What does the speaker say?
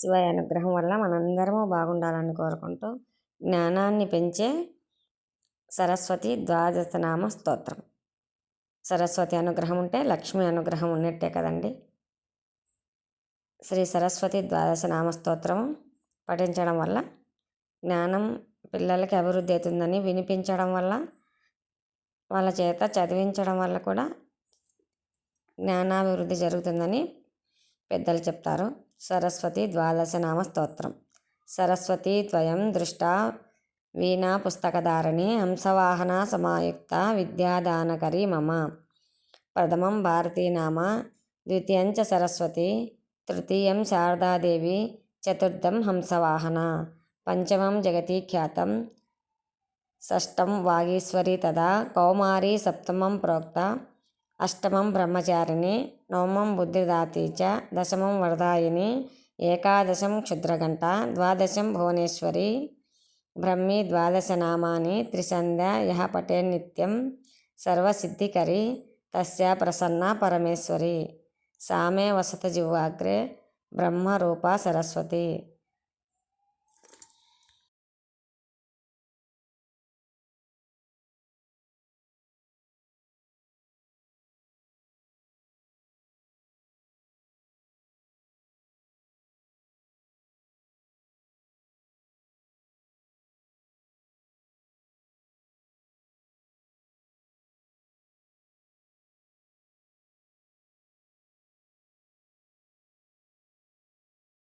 శివాయ అనుగ్రహం వల్ల మనందరము బాగుండాలని కోరుకుంటూ జ్ఞానాన్ని పెంచే సరస్వతి ద్వాదశనామ స్తోత్రం. సరస్వతి అనుగ్రహం ఉంటే లక్ష్మి అనుగ్రహం ఉన్నట్టే కదండి. శ్రీ సరస్వతి ద్వాదశ నామ స్తోత్రం పఠించడం వల్ల జ్ఞానం పిల్లలకి అభివృద్ధి అవుతుందని వినిపించడం వల్ల వాళ్ళ చేత చదివించడం వల్ల కూడా జ్ఞానాభివృద్ధి జరుగుతుందని పెద్దలు చెప్తారు. సరస్వతి ద్వాదశనామ స్తోత్రం. సరస్వతి ద్వయం దృష్టా వీణా పుస్తకధారిణి హంసవాహన సమాయుక్త విద్యాదానకరి మమ. ప్రథమం భారతీనామ ద్వితీయంచ సరస్వతి తృతీయం శారదాదేవి చతుర్థం హంసవాహన పంచమం జగతి ఖ్యాతం షష్టం వాగీశ్వరి తదా కౌమారీ సప్తమం ప్రోక్త అష్టమం బ్రహ్మచారిణి నవమం బుద్ధిదాతి చ దశమం వరదాయిని ఏకాదశం క్షుద్రగంట ద్వాదశం భువనేశ్వరి బ్రహ్మి ద్వాదశనామాని త్రిసంధ్య యహ పటే నిత్యం సర్వసిద్ధికరి తస్య ప్రసన్న పరమేశ్వరి సామే వసత జివ్వాగ్రే బ్రహ్మరూప సరస్వతి.